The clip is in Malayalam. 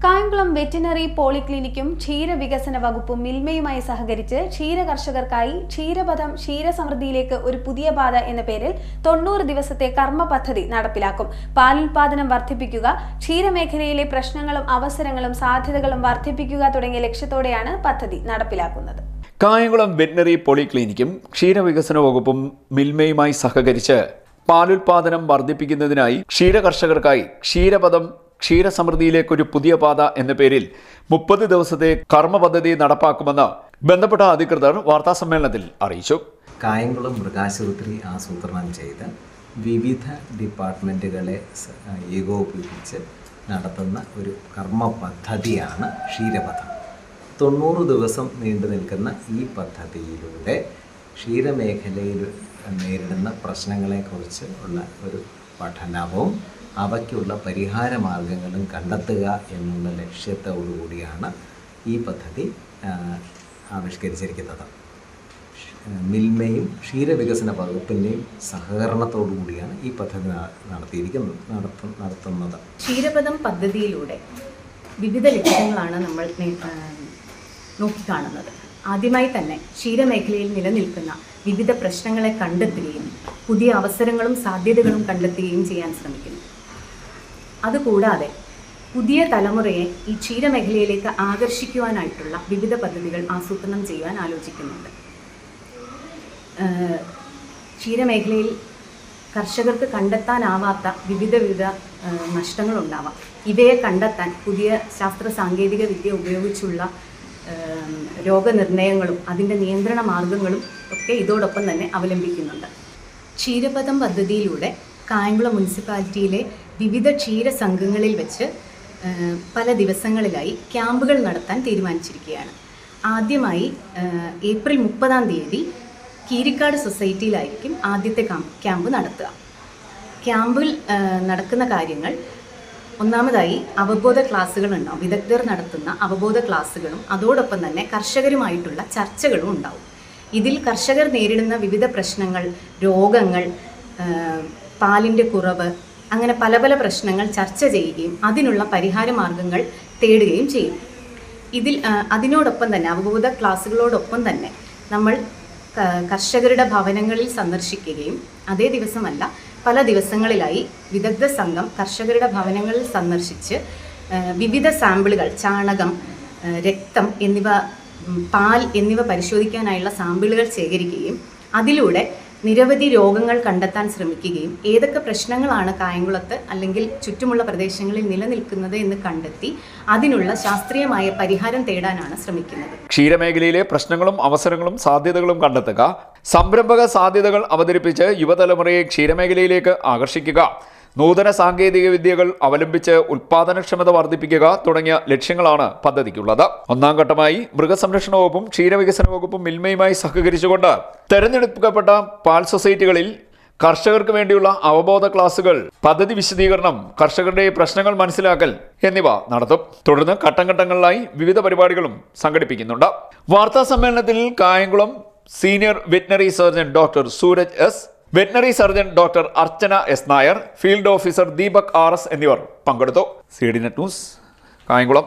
കായംകുളം വെറ്റിനറി പോളിക്ലിനിക്കും ക്ഷീരവികസന വകുപ്പും മിൽമയുമായി സഹകരിച്ച് ക്ഷീര കർഷകർക്കായി ക്ഷീരപഥം ക്ഷീരസമൃദ്ധിയിലേക്ക് ഒരു പുതിയ പാത എന്ന പേരിൽ തൊണ്ണൂറ് ദിവസത്തെ കർമ്മ പദ്ധതി നടപ്പിലാക്കും. പാലുൽപാദനം വർദ്ധിപ്പിക്കുക ക്ഷീരമേഖലയിലെ പ്രശ്നങ്ങളും അവസരങ്ങളും സാധ്യതകളും വർദ്ധിപ്പിക്കുക തുടങ്ങിയ ലക്ഷ്യത്തോടെയാണ് പദ്ധതി നടപ്പിലാക്കുന്നത്. കായംകുളം വെറ്റിനറി പോളിക്ലിനിക്കും ക്ഷീരവികസന വകുപ്പും മിൽമയുമായി സഹകരിച്ച് പാലുൽപാദനം വർദ്ധിപ്പിക്കുന്നതിനായി ക്ഷീരകർഷകർക്കായി ക്ഷീരപഥം ക്ഷീരസമൃദ്ധിയിലേക്കൊരു പുതിയ പാത എന്ന പേരിൽ മുപ്പത് ദിവസത്തെ കർമ്മ പദ്ധതി നടപ്പാക്കുമെന്ന് ബന്ധപ്പെട്ട അധികൃതർ വാർത്താസമ്മേളനത്തിൽ അറിയിച്ചു. കായംകുളം മൃഗാശുപത്രി ആസൂത്രണം ചെയ്ത് വിവിധ ഡിപ്പാർട്ട്മെന്റുകളെ ഏകോപിപ്പിച്ച് നടത്തുന്ന ഒരു കർമ്മ പദ്ധതിയാണ് ക്ഷീരപഥം. തൊണ്ണൂറ് ദിവസം നീണ്ടു നിൽക്കുന്ന ഈ പദ്ധതിയിലൂടെ ക്ഷീരമേഖലയിൽ നേരിടുന്ന പ്രശ്നങ്ങളെക്കുറിച്ച് ഉള്ള ഒരു പഠനവും അവയ്ക്കുള്ള പരിഹാര മാർഗങ്ങളും കണ്ടെത്തുക എന്നുള്ള ലക്ഷ്യത്തോടു കൂടിയാണ് ഈ പദ്ധതി ആവിഷ്കരിച്ചിരിക്കുന്നത്. മിൽമയും ക്ഷീരവികസന വകുപ്പിന്റെയും സഹകരണത്തോടു കൂടിയാണ് ഈ പദ്ധതി നടത്തിയിരിക്കുന്നത് നടത്തു നടത്തുന്നത്. ക്ഷീരപഥം പദ്ധതിയിലൂടെ വിവിധ ലക്ഷ്യങ്ങളാണ് നമ്മൾ നോക്കിക്കാണുന്നത്. ആദ്യമായി തന്നെ ക്ഷീരമേഖലയിൽ നിലനിൽക്കുന്ന വിവിധ പ്രശ്നങ്ങളെ കണ്ടെത്തുകയും പുതിയ അവസരങ്ങളും സാധ്യതകളും കണ്ടെത്തുകയും ചെയ്യാൻ ശ്രമിക്കുന്നു. അതുകൂടാതെ പുതിയ തലമുറയെ ഈ ക്ഷീരമേഖലയിലേക്ക് ആകർഷിക്കുവാനായിട്ടുള്ള വിവിധ പദ്ധതികൾ ആസൂത്രണം ചെയ്യുവാൻ ആലോചിക്കുന്നുണ്ട്. ക്ഷീരമേഖലയിൽ കർഷകർക്ക് കണ്ടെത്താനാവാത്ത വിവിധ വിവിധ നഷ്ടങ്ങളുണ്ടാവാം. ഇവയെ കണ്ടെത്താൻ പുതിയ ശാസ്ത്ര സാങ്കേതിക വിദ്യ ഉപയോഗിച്ചുള്ള രോഗനിർണയങ്ങളും അതിന്റെ നിയന്ത്രണ മാർഗങ്ങളും ഒക്കെ ഇതോടൊപ്പം തന്നെ അവലംബിക്കുന്നുണ്ട്. ക്ഷീരപഥം പദ്ധതിയിലൂടെ കായംകുളം മുനിസിപ്പാലിറ്റിയിലെ വിവിധ ക്ഷീര സംഘങ്ങളിൽ വെച്ച് പല ദിവസങ്ങളിലായി ക്യാമ്പുകൾ നടത്താൻ തീരുമാനിച്ചിരിക്കുകയാണ്. ആദ്യമായി ഏപ്രിൽ മുപ്പതാം തീയതി കീരിക്കാട് സൊസൈറ്റിയിലായിരിക്കും ആദ്യത്തെ ക്യാമ്പ് നടത്തുക. ക്യാമ്പിൽ നടക്കുന്ന കാര്യങ്ങൾ ഒന്നാമതായി അവബോധ ക്ലാസ്സുകൾ ഉണ്ടാവും. വിദഗ്ധർ നടത്തുന്ന അവബോധ ക്ലാസ്സുകളും അതോടൊപ്പം തന്നെ കർഷകരുമായിട്ടുള്ള ചർച്ചകളും ഉണ്ടാവും. ഇതിൽ കർഷകർ നേരിടുന്ന വിവിധ പ്രശ്നങ്ങൾ രോഗങ്ങൾ പാലിന്റെ കുറവ് അങ്ങനെ പല പല പ്രശ്നങ്ങൾ ചർച്ച ചെയ്യുകയും അതിനുള്ള പരിഹാര മാർഗങ്ങൾ തേടുകയും ചെയ്യും. ഇതിൽ അതിനോടൊപ്പം തന്നെ അവബോധ ക്ലാസ്സുകളോടൊപ്പം തന്നെ നമ്മൾ കർഷകരുടെ ഭവനങ്ങളിൽ സന്ദർശിക്കുകയും അതേ ദിവസമല്ല പല ദിവസങ്ങളിലായി വിദഗ്ധ സംഘം കർഷകരുടെ ഭവനങ്ങളിൽ സന്ദർശിച്ച് വിവിധ സാമ്പിളുകൾ ചാണകം രക്തം എന്നിവ പാൽ എന്നിവ പരിശോധിക്കാനായുള്ള സാമ്പിളുകൾ ശേഖരിക്കുകയും അതിലൂടെ നിരവധി രോഗങ്ങൾ കണ്ടെത്താൻ ശ്രമിക്കുകയും ഏതൊക്കെ പ്രശ്നങ്ങളാണ് കായംകുളത്ത് അല്ലെങ്കിൽ ചുറ്റുമുള്ള പ്രദേശങ്ങളിൽ നിലനിൽക്കുന്നത് എന്ന് കണ്ടെത്തി അതിനുള്ള ശാസ്ത്രീയമായ പരിഹാരം തേടാനാണ് ശ്രമിക്കുന്നത്. ക്ഷീരമേഖലയിലെ പ്രശ്നങ്ങളും അവസരങ്ങളും സാധ്യതകളും കണ്ടെത്തുക. സംരംഭക സാധ്യതകൾ അവതരിപ്പിച്ച് യുവതലമുറയെ ക്ഷീരമേഖലയിലേക്ക് ആകർഷിക്കുക. നൂതന സാങ്കേതിക വിദ്യകൾ അവലംബിച്ച് ഉൽപാദനക്ഷമത വർദ്ധിപ്പിക്കുക തുടങ്ങിയ ലക്ഷ്യങ്ങളാണ് പദ്ധതിക്കുള്ളത്. ഒന്നാം ഘട്ടമായി മൃഗസംരക്ഷണ വകുപ്പും ക്ഷീരവികസന വകുപ്പും മിൽമയുമായി സഹകരിച്ചുകൊണ്ട് തെരഞ്ഞെടുക്കപ്പെട്ട പാൽ സൊസൈറ്റികളിൽ കർഷകർക്ക് വേണ്ടിയുള്ള അവബോധ ക്ലാസുകൾ പദ്ധതി വിശദീകരണം കർഷകരുടെ പ്രശ്നങ്ങൾ മനസ്സിലാക്കൽ എന്നിവ നടത്തും. തുടർന്ന് ഘട്ടം ഘട്ടങ്ങളിലായി വിവിധ പരിപാടികളും സംഘടിപ്പിക്കുന്നുണ്ട്. വാർത്താ സമ്മേളനത്തിൽ Kayamkulam senior veterinary surgeon doctor Sooraj S veterinary surgeon doctor Archana S Nair field officer Deepak R S എന്നിവർ പങ്കെടുത്തു. C D net news Kayamkulam.